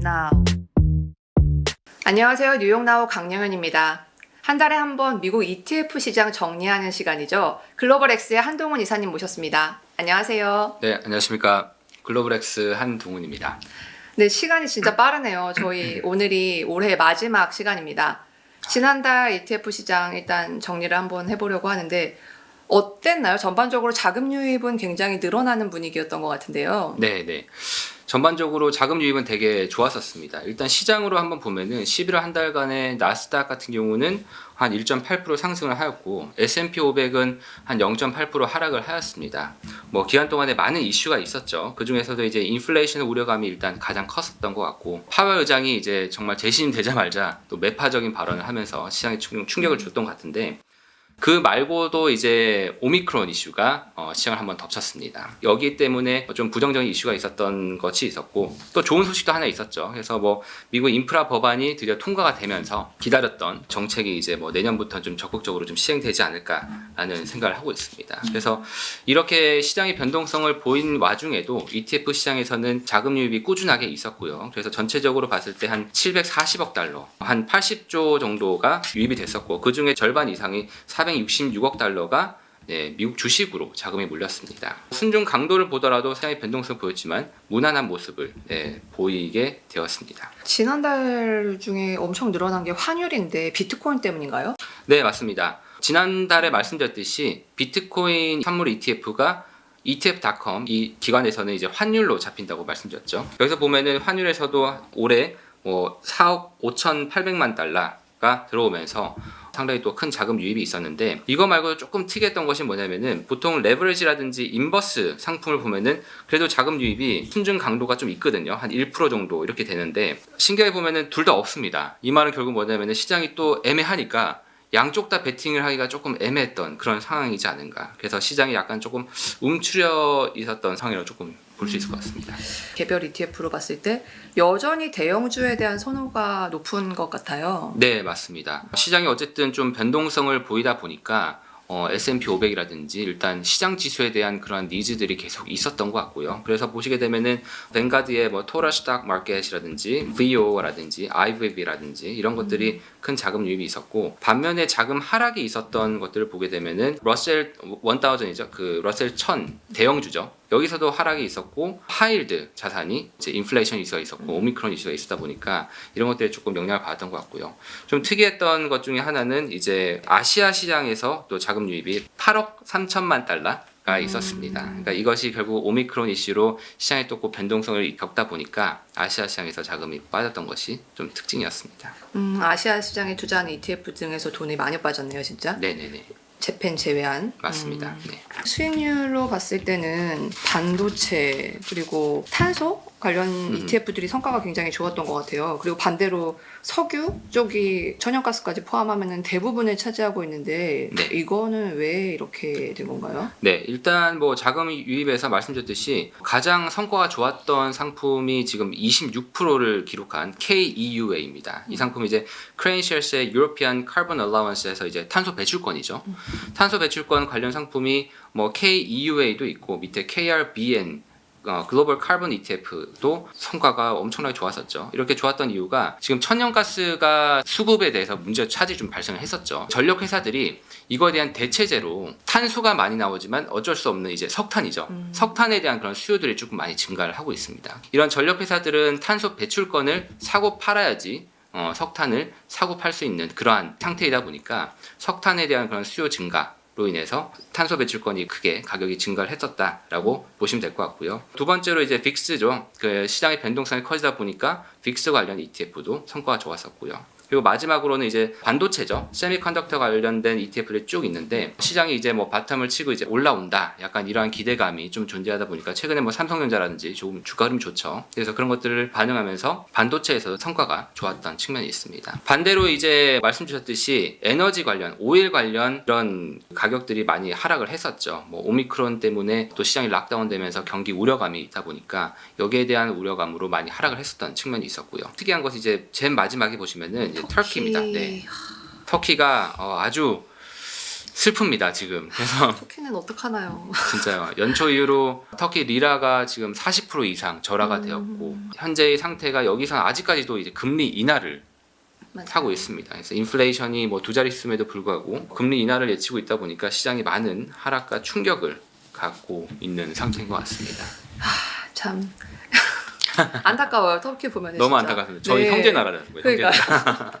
now. 안녕하세요. 뉴욕 나우 강영현입니다. 한 달에 한 번 미국 ETF 시장 정리하는 시간이죠. 글로벌엑스의 한동훈 이사님 모셨습니다. 안녕하세요. 네, 안녕하십니까. 글로벌엑스 한동훈입니다. 네, 시간이 진짜 빠르네요. 저희 오늘이 올해 마지막 시간입니다. 지난달 ETF 시장 일단 정리를 한번 해보려고 하는데 어땠나요? 전반적으로 자금 유입은 굉장히 늘어나는 분위기였던 것 같은데요. 네, 네. 전반적으로 자금 유입은 되게 좋았었습니다. 일단 시장으로 한번 보면은 11월 한 달간의 나스닥 같은 경우는 한 1.8% 상승을 하였고 S&P 500은 한 0.8% 하락을 하였습니다. 뭐 기간 동안에 많은 이슈가 있었죠. 그 중에서도 이제 인플레이션 우려감이 일단 가장 컸었던 것 같고 파월 의장이 이제 정말 재신되자마자 또 매파적인 발언을 하면서 시장에 충- 충격을 줬던 것 같은데 그 말고도 이제 오미크론 이슈가 어, 시장을 한번 덮쳤습니다. 여기 때문에 좀 부정적인 이슈가 있었던 것이 있었고 또 좋은 소식도 하나 있었죠. 그래서 뭐 미국 인프라 법안이 드디어 통과가 되면서 기다렸던 정책이 이제 뭐 내년부터 좀 적극적으로 좀 시행되지 않을까라는 생각을 하고 있습니다. 그래서 이렇게 시장의 변동성을 보인 와중에도 ETF 시장에서는 자금 유입이 꾸준하게 있었고요. 그래서 전체적으로 봤을 때 한 740억 달러, 한 80조 정도가 유입이 됐었고 그 중에 절반 이상이 466억 달러가 네, 미국 주식으로 자금이 몰렸습니다. 순중 강도를 보더라도 시장의 변동성 보였지만 무난한 모습을 네, 보이게 되었습니다. 지난달 중에 엄청 늘어난 게 환율인데 비트코인 때문인가요? 네, 맞습니다. 지난달에 말씀드렸듯이 비트코인 선물 ETF가 ETF.com 이 기관에서는 이제 환율로 잡힌다고 말씀드렸죠. 여기서 보면은 환율에서도 올해 뭐 4억 5,800만 달러 가 들어오면서 상당히 또 큰 자금 유입이 있었는데 이거 말고 조금 특이했던 것이 뭐냐면은 보통 레버리지라든지 인버스 상품을 보면은 그래도 자금 유입이 순증 강도가 좀 있거든요. 한 1% 정도 이렇게 되는데 신기하게 보면은 둘 다 없습니다. 이 말은 결국 뭐냐면은 시장이 또 애매하니까 양쪽 다 베팅을 하기가 조금 애매했던 그런 상황이지 않은가. 그래서 시장이 약간 조금 움츠려 있었던 상황이라고 조금 볼 수 있을 것 같습니다. 개별 ETF로 봤을 때 여전히 대형주에 대한 선호가 높은 것 같아요. 네, 맞습니다. 시장이 어쨌든 좀 변동성을 보이다 보니까 어, S&P 500이라든지 일단 시장 지수에 대한 그런 니즈들이 계속 있었던 것 같고요. 그래서 보시게 되면은 뱅가드의 뭐 토라 스탁 마켓이라든지 VO라든지 IVB라든지 이런 것들이 큰 자금 유입이 있었고 반면에 자금 하락이 있었던 것들을 보게 되면은 러셀 1000이죠. 그 러셀 1000 대형주죠. 여기서도 하락이 있었고 하일드 자산이 이제 인플레이션 이슈가 있었고 오미크론 이슈가 있었다 보니까 이런 것들이 조금 영향을 받았던 것 같고요. 좀 특이했던 것 중에 하나는 이제 아시아 시장에서 또 자금 유입이 8억 3천만 달러 가 있었습니다. 그러니까 이것이 결국 오미크론 이슈로 시장에 또그 변동성을 겪다 보니까 아시아 시장에서 자금이 빠졌던 것이 좀 특징이었습니다. 음, 아시아 시장에 투자하는 ETF 등에서 돈이 많이 빠졌네요, 진짜. 네네네 재팬 제외한. 맞습니다. 음, 네. 수익률로 봤을 때는 반도체 그리고 탄소 관련 음. ETF들이 성과가 굉장히 좋았던 것 같아요. 그리고 반대로 석유 쪽이 천연가스까지 포함하면 대부분을 차지하고 있는데 네. 이거는 왜 이렇게 된 건가요? 네, 일단 뭐 자금 유입에서 말씀드렸듯이 가장 성과가 좋았던 상품이 지금 26%를 기록한 KEUA입니다. 이 상품이 이제 크레인시얼스의 European Carbon Allowance에서 이제 탄소 배출권이죠. 탄소 배출권 관련 상품이 뭐 KEUA도 있고 밑에 KRBN 어, 글로벌 카본 ETF도 성과가 엄청나게 좋았었죠. 이렇게 좋았던 이유가 지금 천연가스가 수급에 대해서 문제 차질이 좀 발생을 했었죠. 전력 회사들이 이거에 대한 대체제로 탄소가 많이 나오지만 어쩔 수 없는 이제 석탄이죠. 음. 석탄에 대한 그런 수요들이 조금 많이 증가를 하고 있습니다. 이런 전력 회사들은 탄소 배출권을 사고 팔아야지 어, 석탄을 사고 팔 수 있는 그러한 상태이다 보니까 석탄에 대한 그런 수요 증가 로 인해서 탄소 배출권이 크게 가격이 증가를 했었다라고 보시면 될 것 같고요. 두 번째로 이제 빅스죠. 그 시장의 변동성이 커지다 보니까 빅스 관련 ETF도 성과가 좋았었고요. 그리고 마지막으로는 이제 반도체죠. 세미컨덕터 관련된 ETF들이 쭉 있는데 시장이 이제 뭐 바텀을 치고 이제 올라온다. 약간 이러한 기대감이 좀 존재하다 보니까 최근에 뭐 삼성전자라든지 조금 주가 흐름 좋죠. 그래서 그런 것들을 반영하면서 반도체에서 성과가 좋았던 측면이 있습니다. 반대로 이제 말씀 주셨듯이 에너지 관련, 오일 관련 이런 가격들이 많이 하락을 했었죠. 뭐 오미크론 때문에 또 시장이 락다운 되면서 경기 우려감이 있다 보니까 여기에 대한 우려감으로 많이 하락을 했었던 측면이 있었고요. 특이한 것이 이제 제일 마지막에 보시면은 이제 터키 입니다. 네. 터키가 어, 아주 슬픕니다 지금. 그래서 터키는 어떡하나요? 진짜요. 연초 이후로 터키 리라가 지금 40% 이상 절하가 음. 되었고 현재의 상태가 여기서는 아직까지도 이제 금리 인하를. 타고 있습니다. 그래서 인플레이션이 뭐 두 자릿수임에도 불구하고 금리 인하를 예치고 있다 보니까 시장이 많은 하락과 충격을 갖고 있는 상태인 것 같습니다. 참 안타까워요. 터키 보면 너무 안타깝습니다. 저희 형제 나라라는 거예요. 형제 네. 그러니까.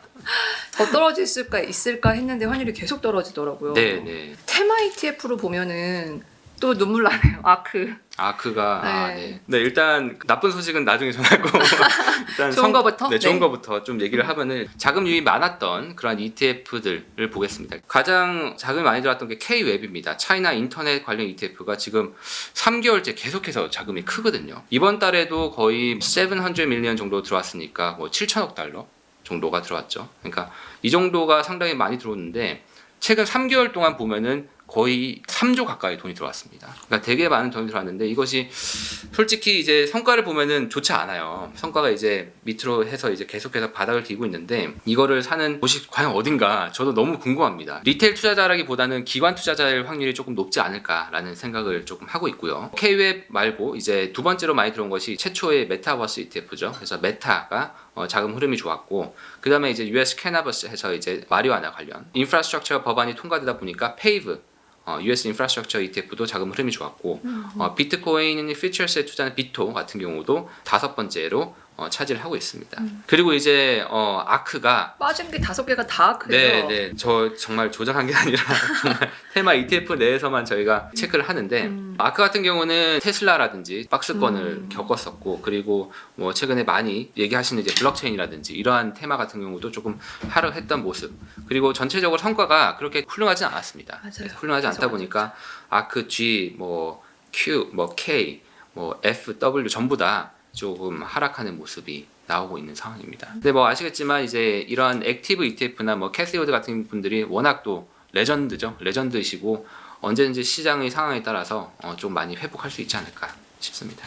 더 떨어질 수가 있을까 했는데 환율이 계속 떨어지더라고요. 네, 네. 테마 ETF로 보면은 또 눈물 나네요. 아크 아크가 아, 네. 네. 네, 일단 나쁜 소식은 나중에 전하고 일단 좋은 거부터? 네, 좋은 네. 거부터 좀 얘기를 하면은 자금 유입 많았던 그런 ETF들을 보겠습니다. 가장 자금이 많이 들어왔던 게 K-웹입니다. 차이나 인터넷 관련 ETF가 지금 3개월째 계속해서 자금이 크거든요. 이번 달에도 거의 700 밀리언 정도 들어왔으니까 뭐 7천억 달러 정도가 들어왔죠. 그러니까 이 정도가 상당히 많이 들어오는데 최근 3개월 동안 보면은 거의 3조 가까이 돈이 들어왔습니다. 그러니까 되게 많은 돈이 들어왔는데 이것이 솔직히 이제 성과를 보면은 좋지 않아요. 성과가 이제 밑으로 해서 이제 계속해서 바닥을 기고 있는데 이거를 사는 곳이 과연 어딘가 저도 너무 궁금합니다. 리테일 투자자라기보다는 기관 투자자일 확률이 조금 높지 않을까라는 생각을 조금 하고 있고요. K웹 말고 이제 두 번째로 많이 들어온 것이 최초의 메타버스 ETF죠. 그래서 메타가 어, 자금 흐름이 좋았고 그 다음에 이제 US 캐나버스 해서 이제 마리화나 관련 인프라스트럭처 법안이 통과되다 보니까 페이브 어, US 인프라스트럭처 ETF도 자금 흐름이 좋았고 어, 비트코인 피처스에 투자하는 비토 같은 경우도 다섯 번째로 어, 차지를 하고 있습니다. 그리고 이제 어, 아크가 빠진 게 다섯 개가 다 아크예요. 네, 네. 저 정말 조작한 게 아니라 정말 테마 ETF 내에서만 저희가 체크를 하는데 음. 아크 같은 경우는 테슬라라든지 박스권을 음. 겪었었고 그리고 뭐 최근에 많이 얘기하시는 이제 블록체인이라든지 이러한 테마 같은 경우도 조금 하락했던 모습 그리고 전체적으로 성과가 그렇게 훌륭하진 않았습니다. 맞아요. 훌륭하지 않다 맞아, 보니까 아크 G 뭐 Q 뭐 K 뭐 F W 전부 다 조금 하락하는 모습이 나오고 있는 상황입니다. 근데 뭐 아시겠지만 이제 이러한 액티브 ETF나 뭐 캐시오드 같은 분들이 워낙 또 레전드죠. 레전드이시고 언제든지 시장의 상황에 따라서 어, 좀 많이 회복할 수 있지 않을까 싶습니다.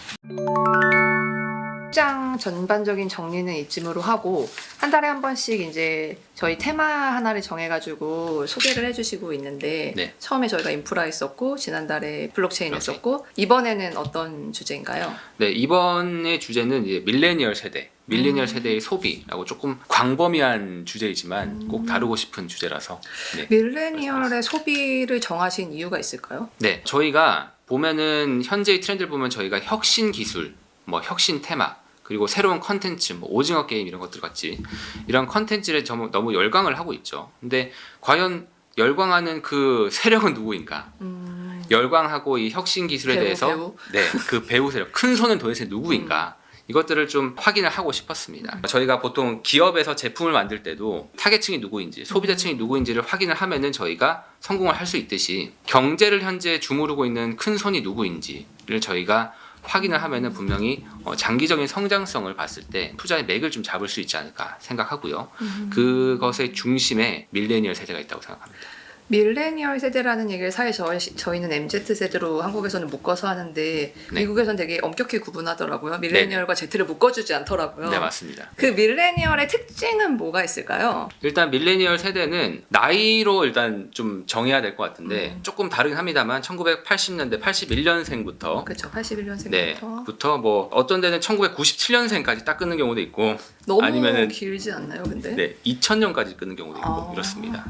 시장 전반적인 정리는 이쯤으로 하고 한 달에 한 번씩 이제 저희 테마 하나를 정해가지고 소개를 해주시고 있는데 네. 처음에 저희가 인프라 했었고 지난달에 블록체인 블록체인. 했었고 이번에는 어떤 주제인가요? 네 이번의 주제는 이제 밀레니얼 세대, 밀레니얼 음. 세대의 소비라고 조금 광범위한 주제이지만 음. 꼭 다루고 싶은 주제라서 네. 밀레니얼의 소비를 정하신 이유가 있을까요? 네, 저희가 보면은 현재의 트렌드를 보면 저희가 혁신 기술, 뭐 혁신 테마, 그리고 새로운 컨텐츠, 뭐 오징어 게임 이런 것들 같이 이런 컨텐츠를 좀 너무 열광을 하고 있죠. 근데 과연 열광하는 그 세력은 누구인가? 음, 열광하고 이 혁신 기술에 배우, 대해서 배우? 네, 그 배우 세력, 큰 손은 도대체 누구인가? 이것들을 좀 확인을 하고 싶었습니다. 저희가 보통 기업에서 제품을 만들 때도 타겟층이 누구인지, 소비자층이 누구인지를 확인을 하면은 저희가 성공을 할 수 있듯이 경제를 현재 주무르고 있는 큰 손이 누구인지를 저희가 확인을 하면은 분명히 어, 장기적인 성장성을 봤을 때 투자의 맥을 좀 잡을 수 있지 않을까 생각하고요. 음. 그것의 중심에 밀레니얼 세대가 있다고 생각합니다. 밀레니얼 세대라는 얘기를 사실 저희, 저희는 MZ 세대로 한국에서는 묶어서 하는데 네. 미국에서는 되게 엄격히 구분하더라고요. 밀레니얼과 Z를 묶어주지 않더라고요. 네, 맞습니다. 그 밀레니얼의 특징은 뭐가 있을까요? 일단 밀레니얼 세대는 나이로 일단 좀 정해야 될 것 같은데 음. 조금 다르긴 합니다만 1980년대 81년생부터 그렇죠. 81년생부터 네, 부터 뭐 어떤 데는 1997년생까지 딱 끊는 경우도 있고 너무 아니면은- 길지 않나요, 근데? 네, 2000년까지 끊는 경우도 있고 아. 이렇습니다.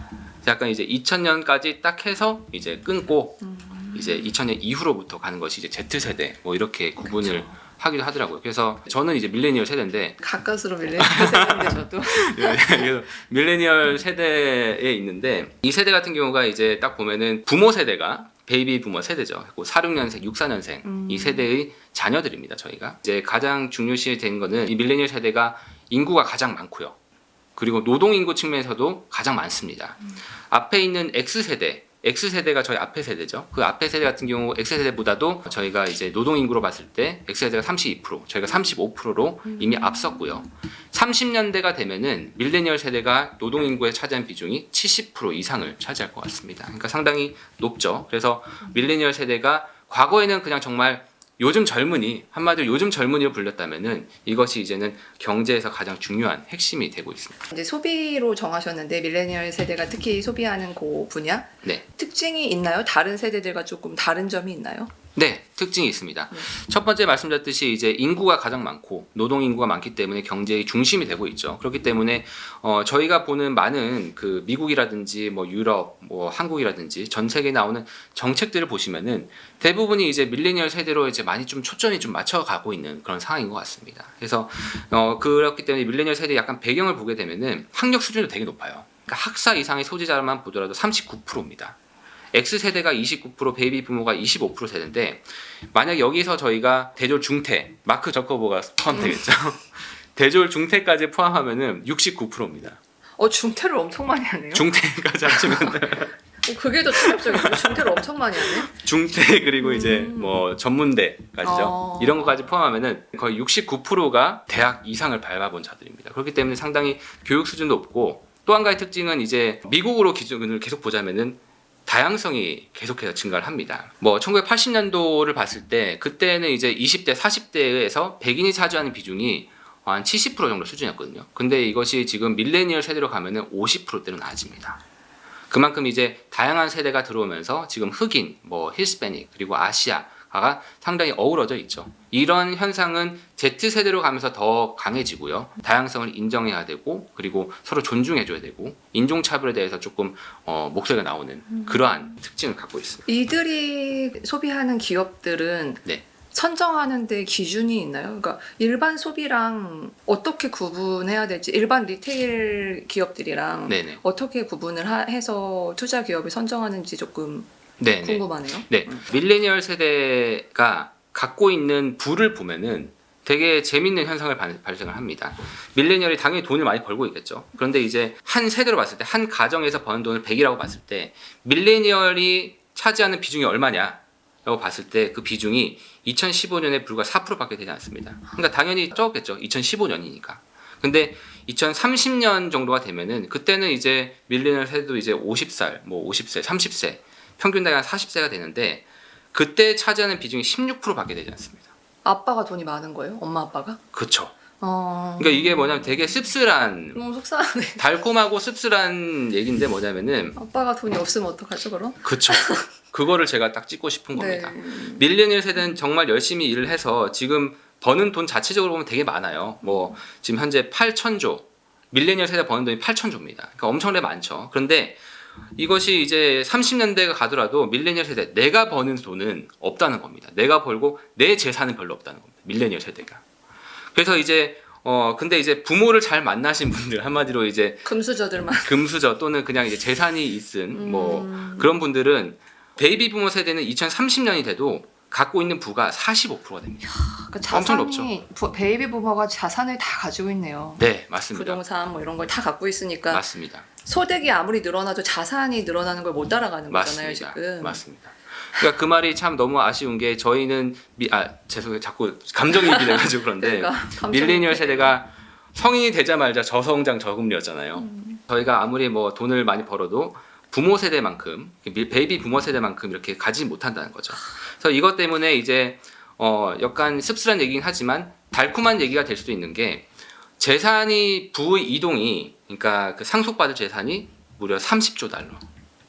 약간 이제 2000년까지 딱 해서 이제 끊고 음. 이제 2000년 이후로부터 가는 것이 이제 Z 세대 뭐 이렇게 구분을 그렇죠. 하기도 하더라고요. 그래서 저는 이제 밀레니얼 세대인데 가까스로 밀레니얼 세대인데 저도 그래서 밀레니얼 세대에 있는데 이 세대 같은 경우가 이제 딱 보면은 부모 세대가 베이비 부모 세대죠. 46년생, 64년생 음. 이 세대의 자녀들입니다. 저희가 이제 가장 중요시 된 거는 이 밀레니얼 세대가 인구가 가장 많고요. 그리고 노동 인구 측면에서도 가장 많습니다. 앞에 있는 X 세대 X 세대가 저희 앞에 세대죠. 그 앞에 세대 같은 경우 X 세대보다도 저희가 이제 노동 인구로 봤을 때 X 세대가 32%, 저희가 35%로 이미 앞섰고요. 30년대가 되면은 밀레니얼 세대가 노동 인구에 차지한 비중이 70% 이상을 차지할 것 같습니다. 그러니까 상당히 높죠. 그래서 밀레니얼 세대가 과거에는 그냥 정말 요즘 젊은이 한마디로 요즘 젊은이로 불렸다면은 이것이 이제는 경제에서 가장 중요한 핵심이 되고 있습니다. 이제 소비로 정하셨는데 밀레니얼 세대가 특히 소비하는 그 분야 네. 특징이 있나요? 다른 세대들과 조금 다른 점이 있나요? 네, 특징이 있습니다. 네. 첫 번째 말씀드렸듯이 이제 인구가 가장 많고 노동 인구가 많기 때문에 경제의 중심이 되고 있죠. 그렇기 때문에 어, 저희가 보는 많은 그 미국이라든지 뭐 유럽, 뭐 한국이라든지 전 세계에 나오는 정책들을 보시면은 대부분이 이제 밀레니얼 세대로 이제 많이 좀 초점이 좀 맞춰가고 있는 그런 상황인 것 같습니다. 그래서 어, 그렇기 때문에 밀레니얼 세대 약간 배경을 보게 되면은 학력 수준도 되게 높아요. 그러니까 학사 이상의 소지자만 보더라도 39%입니다. X세대가 29%, 베이비 부모가 25% 세대인데 만약 여기서 저희가 대졸 중퇴, 마크 저커버가 포함되겠죠. 대졸 중퇴까지 포함하면은 69%입니다. 어 중퇴를 엄청 많이 하네요. 중퇴까지 하시면 어, 그게 더 충격적이에요. 중퇴를 엄청 많이 하네. 중퇴 그리고 이제 음. 뭐 전문대까지죠. 어. 이런 것까지 포함하면은 거의 69%가 대학 이상을 밟아본 자들입니다. 그렇기 때문에 상당히 교육 수준도 높고 또 한 가지 특징은 이제 미국으로 기준을 계속 보자면은 다양성이 계속해서 증가를 합니다. 뭐 1980년도를 봤을 때 그때는 이제 20대, 40대에서 백인이 차지하는 비중이 한 70% 정도 수준이었거든요. 근데 이것이 지금 밀레니얼 세대로 가면은 50%대로 낮아집니다. 그만큼 이제 다양한 세대가 들어오면서 지금 흑인, 뭐 히스패닉 그리고 아시아 가 상당히 어우러져 있죠. 이런 현상은 Z 세대로 가면서 더 강해지고요. 다양성을 인정해야 되고 그리고 서로 존중해줘야 되고 인종 차별에 대해서 조금 어, 목소리가 나오는 그러한 특징을 갖고 있습니다. 이들이 소비하는 기업들은 네. 선정하는데 기준이 있나요? 그러니까 일반 소비랑 어떻게 구분해야 될지 일반 리테일 기업들이랑 네네. 어떻게 구분을 하- 해서 투자 기업을 선정하는지 조금 네네. 궁금하네요. 네, 밀레니얼 세대가 갖고 있는 부를 보면은 되게 재밌는 현상을 발- 발생을 합니다. 밀레니얼이 당연히 돈을 많이 벌고 있겠죠. 그런데 이제 한 세대로 봤을 때, 한 가정에서 버는 돈을 100이라고 봤을 때, 밀레니얼이 차지하는 비중이 얼마냐? 라고 봤을 때 그 비중이 2015년에 불과 4%밖에 되지 않습니다. 그러니까 당연히 적었겠죠. 2015년이니까. 근데 2030년 정도가 되면은 그때는 이제 밀레니얼 세대도 이제 50살, 뭐 50세, 30세, 평균 나이가 한 40세가 되는데 그때 차지하는 비중이 16%밖에 되지 않습니다. 아빠가 돈이 많은 거예요? 엄마 아빠가? 그쵸. 어. 그러니까 이게 뭐냐면 되게 씁쓸한 너무 속상하네. 달콤하고 씁쓸한 얘기인데 뭐냐면은 아빠가 돈이 없으면 어떡하죠 그럼? 그쵸. 그거를 제가 딱 찍고 싶은 겁니다. 네. 밀레니얼 세대는 정말 열심히 일을 해서 지금 버는 돈 자체적으로 보면 되게 많아요. 뭐 지금 현재 8천조 밀레니얼 세대 버는 돈이 8천조입니다. 그러니까 엄청나게 많죠. 그런데 이것이 이제 30년대가 가더라도 밀레니얼 세대 내가 버는 돈은 없다는 겁니다. 내가 벌고 내 재산은 별로 없다는 겁니다. 밀레니얼 세대가. 그래서 이제 어 근데 이제 부모를 잘 만나신 분들 한마디로 이제 금수저들만. 금수저 또는 그냥 이제 재산이 있은 뭐 음. 그런 분들은 베이비 부모 세대는 2030년이 돼도 갖고 있는 부가 45%가 됩니다. 그러니까 엄청 자산이 부- 베이비 부모가 자산을 다 가지고 있네요. 네, 맞습니다. 부동산 뭐 이런 걸 다 갖고 있으니까 맞습니다. 소득이 아무리 늘어나도 자산이 늘어나는 걸 못 따라가는 거잖아요 맞습니다. 지금. 맞습니다. 그러니까 그 말이 참 너무 아쉬운 게 저희는 미, 아 죄송해요 자꾸 감정이입이 돼가지고 그런데 그러니까 밀레니얼 세대가 성인이 되자마자 저성장 저금리였잖아요. 음. 저희가 아무리 뭐 돈을 많이 벌어도 부모 세대만큼 밀- 베이비 부모 세대만큼 이렇게 가지 못한다는 거죠. 그래서 이것 때문에 이제 어 약간 씁쓸한 얘기긴 하지만 달콤한 얘기가 될 수도 있는 게 재산이 부의 이동이 그러니까 그 상속받을 재산이 무려 30조 달러.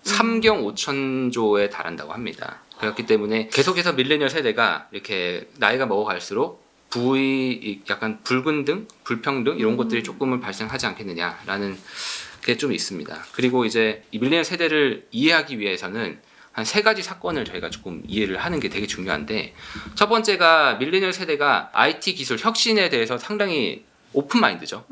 3경 5천조에 달한다고 합니다. 그렇기 때문에 계속해서 밀레니얼 세대가 이렇게 나이가 먹어갈수록 부의 약간 불균등, 불평등 이런 것들이 조금은 발생하지 않겠느냐라는 게 좀 있습니다. 그리고 이제 이 밀레니얼 세대를 이해하기 위해서는 한 세 가지 사건을 저희가 조금 이해를 하는 게 되게 중요한데 첫 번째가 밀레니얼 세대가 IT 기술 혁신에 대해서 상당히 오픈 마인드죠.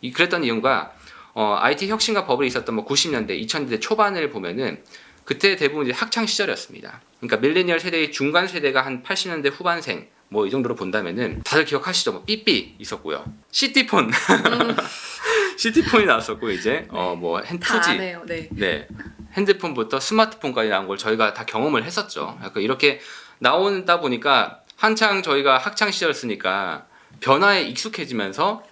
이 그랬던 이유가 어, IT 혁신과 버블이 있었던 뭐 90년대, 2000년대 초반을 보면은 그때 대부분 이제 학창 시절이었습니다. 그러니까 밀레니얼 세대의 중간 세대가 한 80년대 후반생 뭐 이 정도로 본다면은 다들 기억하시죠? 뭐 삐삐 있었고요. 시티폰. 시티폰이 나왔었고 이제 어뭐 다 핸투지 아네요. 네. 네. 핸드폰부터 스마트폰까지 나온 걸 저희가 다 경험을 했었죠. 약간 이렇게 나온다 보니까 한창 저희가 학창 시절이었으니까 변화에 익숙해지면서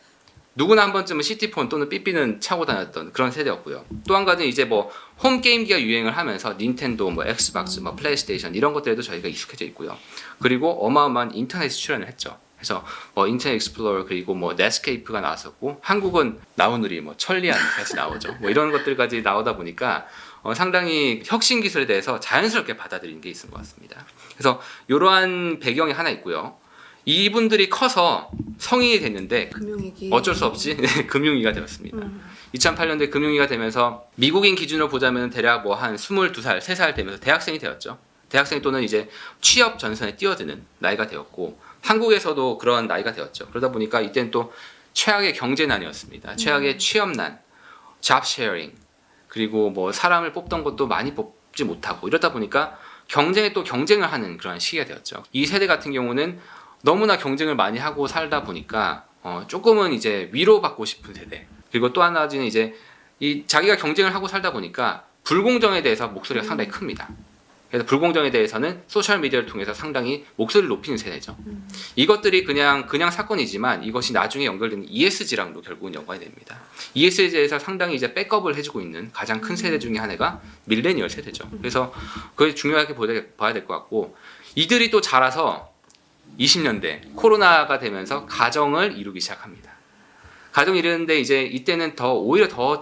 누구나 한 번쯤은 시티폰 또는 삐삐는 차고 다녔던 그런 세대였고요. 또 한 가지는 이제 뭐 홈 게임기가 유행을 하면서 닌텐도, 뭐 엑스박스, 뭐 플레이스테이션 이런 것들에도 저희가 익숙해져 있고요. 그리고 어마어마한 인터넷 출연을 했죠. 그래서 뭐 인터넷 익스플로러 그리고 뭐 넷스케이프가 나왔었고 한국은 나오누리 뭐 천리안까지 나오죠. 뭐 이런 것들까지 나오다 보니까 어, 상당히 혁신 기술에 대해서 자연스럽게 받아들이는 게 있는 것 같습니다. 그래서 이러한 배경이 하나 있고요. 이분들이 커서 성인이 됐는데 금융위기. 어쩔 수 없이 네, 금융위기가 되었습니다. 음. 2008년도에 금융위기가 되면서 미국인 기준으로 보자면 대략 뭐 한 22살, 3살 되면서 대학생이 되었죠. 대학생 또는 이제 취업 전선에 뛰어드는 나이가 되었고 한국에서도 그런 나이가 되었죠. 그러다 보니까 이때는 또 최악의 경제난이었습니다. 최악의 취업난, 잡 쉐어링 그리고 뭐 사람을 뽑던 것도 많이 뽑지 못하고 이러다 보니까 경쟁에 또 경쟁을 하는 그런 시기가 되었죠. 이 세대 같은 경우는 너무나 경쟁을 많이 하고 살다 보니까 어, 조금은 이제 위로받고 싶은 세대. 그리고 또 하나는 이제 이 자기가 경쟁을 하고 살다 보니까 불공정에 대해서 목소리가 상당히 큽니다. 그래서 불공정에 대해서는 소셜 미디어를 통해서 상당히 목소리를 높이는 세대죠. 음. 이것들이 그냥 그냥 사건이지만 이것이 나중에 연결되는 ESG랑도 결국은 연관이 됩니다. ESG에서 상당히 이제 백업을 해주고 있는 가장 큰 세대 중에 하나가 밀레니얼 세대죠. 그래서 그게 중요하게 봐야 될 것 같고 이들이 또 자라서 20년대 코로나가 되면서 가정을 이루기 시작합니다. 가정 이루는데 이제 이때는 더 오히려 더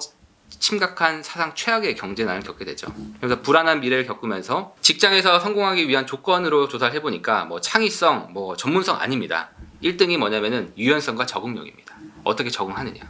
심각한 사상 최악의 경제난을 겪게 되죠. 그래서 불안한 미래를 겪으면서 직장에서 성공하기 위한 조건으로 조사를 해보니까 뭐 창의성, 뭐 전문성 아닙니다. 1등이 뭐냐면은 유연성과 적응력입니다. 어떻게 적응하느냐.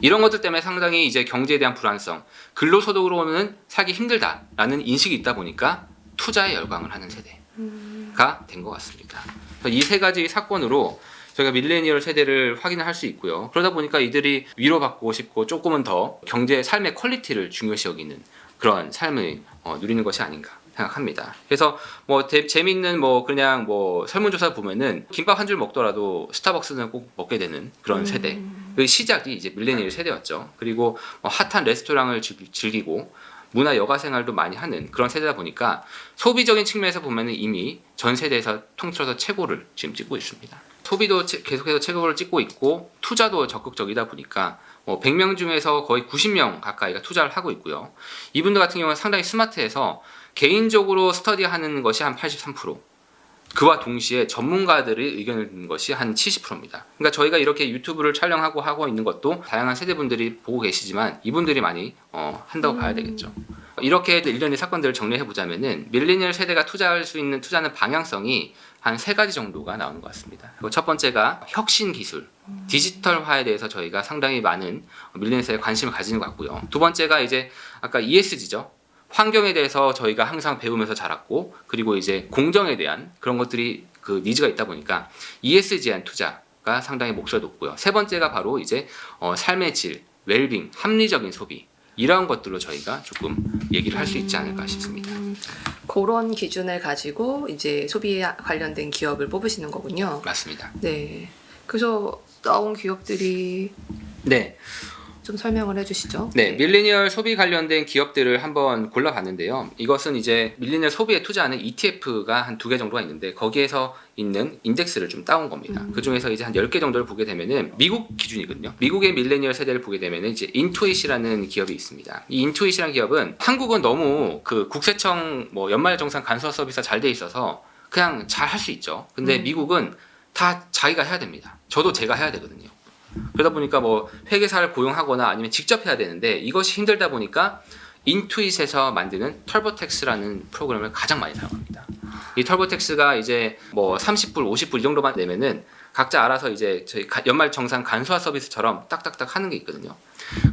이런 것들 때문에 상당히 이제 경제에 대한 불안성, 근로소득으로는 살기 힘들다라는 인식이 있다 보니까 투자에 열광을 하는 세대가 된 것 같습니다. 이 세 가지 사건으로 저희가 밀레니얼 세대를 확인을 할 수 있고요. 그러다 보니까 이들이 위로받고 싶고 조금은 더 경제 삶의 퀄리티를 중요시 여기는 그런 삶을 어, 누리는 것이 아닌가 생각합니다. 그래서 뭐 대- 재밌는 뭐 그냥 뭐 설문조사 보면은 김밥 한 줄 먹더라도 스타벅스는 꼭 먹게 되는 그런 세대. 그 시작이 이제 밀레니얼 세대였죠. 그리고 뭐 핫한 레스토랑을 즐- 즐기고 문화 여가 생활도 많이 하는 그런 세대다 보니까 소비적인 측면에서 보면은 이미 전 세대에서 통틀어서 최고를 지금 찍고 있습니다. 소비도 체- 계속해서 최고를 찍고 있고 투자도 적극적이다 보니까 뭐 100명 중에서 거의 90명 가까이가 투자를 하고 있고요. 이분들 같은 경우는 상당히 스마트해서 개인적으로 스터디하는 것이 한 83%. 그와 동시에 전문가들의 의견을 듣는 것이 한 70%입니다. 그러니까 저희가 이렇게 유튜브를 촬영하고 하고 있는 것도 다양한 세대분들이 보고 계시지만 이분들이 많이 어, 한다고 봐야 되겠죠. 이렇게 일련의 사건들을 정리해 보자면은 밀레니얼 세대가 투자할 수 있는 투자는 방향성이 한 세 가지 정도가 나오는 것 같습니다. 첫 번째가 혁신 기술, 디지털화에 대해서 저희가 상당히 많은 밀레니얼 세대에 관심을 가지는 것 같고요. 두 번째가 이제 아까 ESG죠. 환경에 대해서 저희가 항상 배우면서 자랐고 그리고 이제 공정에 대한 그런 것들이 그 니즈가 있다 보니까 ESG에 대한 투자가 상당히 목소리가 높고요. 세 번째가 바로 이제 어, 삶의 질, 웰빙, 합리적인 소비 이러한 것들로 저희가 조금 얘기를 할 수 있지 않을까 싶습니다. 음, 그런 기준을 가지고 이제 소비에 관련된 기업을 뽑으시는 거군요. 맞습니다. 네. 그래서 나온 기업들이 네, 좀 설명을 해주시죠. 네, 밀레니얼 소비 관련된 기업들을 한번 골라봤는데요. 이것은 이제 밀레니얼 소비에 투자하는 ETF가 한 두 개 정도가 있는데 거기에서 있는 인덱스를 좀 따온 겁니다. 음. 그 중에서 이제 한 10개 정도를 보게 되면은 미국 기준이거든요. 미국의 밀레니얼 세대를 보게 되면은 이제 인투잇이라는 기업이 있습니다. 이 인투잇이라는 기업은 한국은 너무 그 국세청 뭐 연말 정산 간소화 서비스가 잘 돼 있어서 그냥 잘 할 수 있죠. 근데 음. 미국은 다 자기가 해야 됩니다. 저도 제가 해야 되거든요. 그러다 보니까 뭐 회계사를 고용하거나 아니면 직접 해야 되는데 이것이 힘들다 보니까 인투잇에서 만드는 털보텍스라는 프로그램을 가장 많이 사용합니다. 이 털보텍스가 이제 뭐 30불, 50불 이 정도만 내면은 각자 알아서 이제 저희 가- 연말 정산 간소화 서비스처럼 딱딱딱 하는 게 있거든요.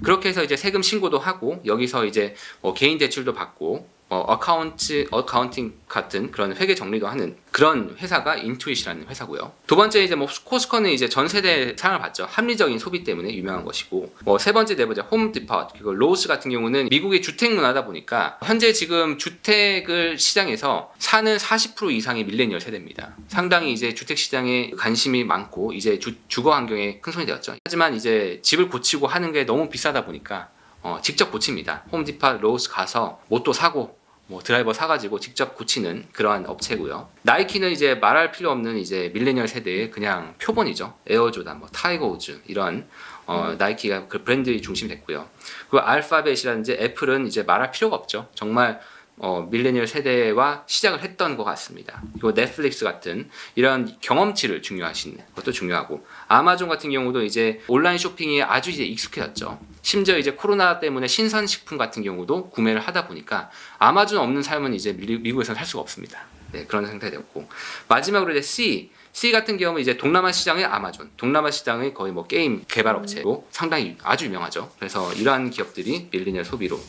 그렇게 해서 이제 세금 신고도 하고 여기서 이제 뭐 개인 대출도 받고 어, 어카운트 어카운팅 같은 그런 회계 정리도 하는 그런 회사가 인투잇이라는 회사고요. 두 번째 이제 뭐 코스코는 이제 전 세대 사랑을 받죠. 합리적인 소비 때문에 유명한 것이고 뭐 세 번째 네 번째 홈 디파트 그리고 로스 같은 경우는 미국의 주택 문화다 보니까 현재 지금 주택을 시장에서 사는 40% 이상이 밀레니얼 세대입니다. 상당히 이제 주택 시장에 관심이 많고 이제 주, 주거 환경에 큰 손이 되었죠. 하지만 이제 집을 고치고 하는 게 너무 비싸다 보니까 어, 직접 고칩니다. 홈디파 로스 가서 못도 사고 뭐 드라이버 사가지고 직접 고치는 그러한 업체고요. 나이키는 이제 말할 필요 없는 이제 밀레니얼 세대의 그냥 표본이죠. 에어조단, 뭐 타이거 우즈 이런 어, 나이키가 그 브랜드 중심이 됐고요. 그리고 알파벳이라든지 애플은 이제 말할 필요가 없죠. 정말 어, 밀레니얼 세대와 시작을 했던 것 같습니다. 그리고 넷플릭스 같은 이런 경험치를 중요하시는 것도 중요하고 아마존 같은 경우도 이제 온라인 쇼핑이 아주 이제 익숙해졌죠. 심지어 이제 코로나 때문에 신선식품 같은 경우도 구매를 하다 보니까 아마존 없는 삶은 이제 미, 미국에서는 살 수가 없습니다. 네, 그런 상태가 됐고 마지막으로 이제 C C 같은 경우는 이제 동남아 시장의 아마존, 동남아 시장의 거의 뭐 게임 개발 업체로 상당히 아주 유명하죠. 그래서 이러한 기업들이 밀리니얼 소비로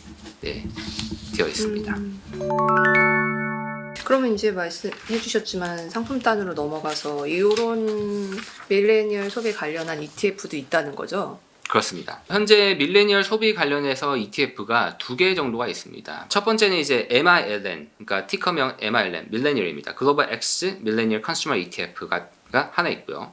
네, 되어 있습니다. 그러면 이제 말씀해 주셨지만 상품 단으로 넘어가서 이런 밀레니얼 소비 관련한 ETF도 있다는 거죠? 그렇습니다. 현재 밀레니얼 소비 관련해서 ETF가 두 개 정도가 있습니다. 첫 번째는 이제 MILN, 그러니까 티커명 MILN, 밀레니얼입니다. 글로벌 X 밀레니얼 컨슈머 ETF가 하나 있고요.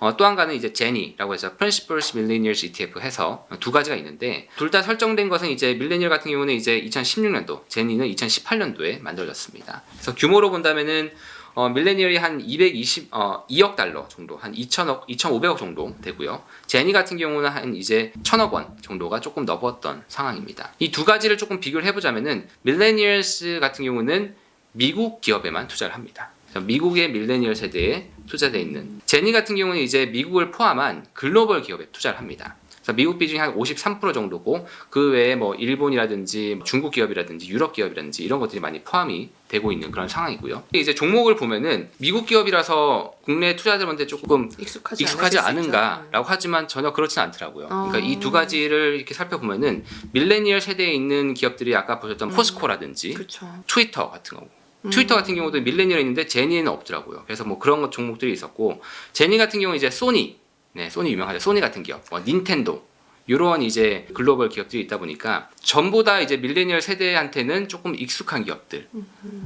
어, 또 한 가는 이제 제니라고 해서 Principles Millennials ETF 해서 두 가지가 있는데 둘 다 설정된 것은 이제 밀레니얼 같은 경우는 이제 2016년도, 제니는 2018년도에 만들어졌습니다. 그래서 규모로 본다면은 어, 밀레니얼이 한 220, 어, 2억 달러 정도, 한 2천억, 2,500억 정도 되고요. 제니 같은 경우는 한 이제 1천억 원 정도가 조금 넘었던 상황입니다. 이 두 가지를 조금 비교를 해보자면은 밀레니얼스 같은 경우는 미국 기업에만 투자를 합니다. 미국의 밀레니얼 세대에 투자되어 있는 제니 같은 경우는 이제 미국을 포함한 글로벌 기업에 투자를 합니다. 그래서 미국 비중이 한 53% 정도고 그 외에 뭐 일본이라든지 중국 기업이라든지 유럽 기업이라든지 이런 것들이 많이 포함이 되고 있는 그런 상황이고요. 이제 종목을 보면은 미국 기업이라서 국내 투자자들한테 조금 익숙하지, 익숙하지. 않은가라고 하지만 전혀 그렇진 않더라고요. 어. 그러니까 이 두 가지를 이렇게 살펴보면은 밀레니얼 세대에 있는 기업들이 아까 보셨던 음. 포스코라든지 그렇죠. 트위터 같은 거. 음. 트위터 같은 경우도 밀레니얼 있는데 제니에는 없더라고요. 그래서 뭐 그런 것 종목들이 있었고 제니 같은 경우 이제 소니, 네 소니 유명하죠. 소니 같은 기업, 뭐 닌텐도 이런 이제 글로벌 기업들이 있다 보니까 전보다 이제 밀레니얼 세대한테는 조금 익숙한 기업들.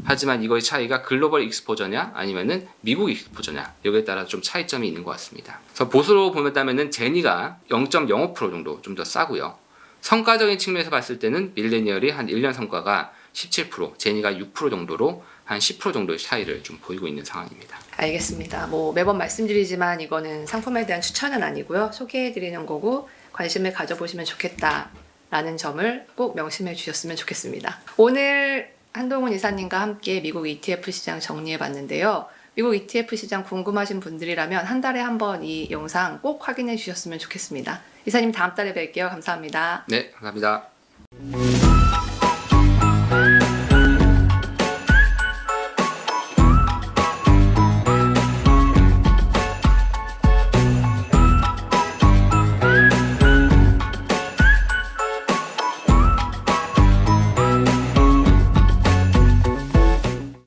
하지만 이거의 차이가 글로벌 익스포저냐 아니면은 미국 익스포저냐 여기에 따라 좀 차이점이 있는 것 같습니다. 그래서 보수로 보면다면은 제니가 0.05% 정도 좀 더 싸고요. 성과적인 측면에서 봤을 때는 밀레니얼이 한 1년 성과가 17%, 제니가 6% 정도로 한 10% 정도의 차이를 좀 보이고 있는 상황입니다. 알겠습니다. 뭐 매번 말씀드리지만 이거는 상품에 대한 추천은 아니고요. 소개해 드리는 거고 관심을 가져보시면 좋겠다라는 점을 꼭 명심해 주셨으면 좋겠습니다. 오늘 한동훈 이사님과 함께 미국 ETF 시장 정리해 봤는데요. 미국 ETF 시장 궁금하신 분들이라면 한 달에 한 번 이 영상 꼭 확인해 주셨으면 좋겠습니다. 이사님 다음 달에 뵐게요. 감사합니다. 네, 감사합니다.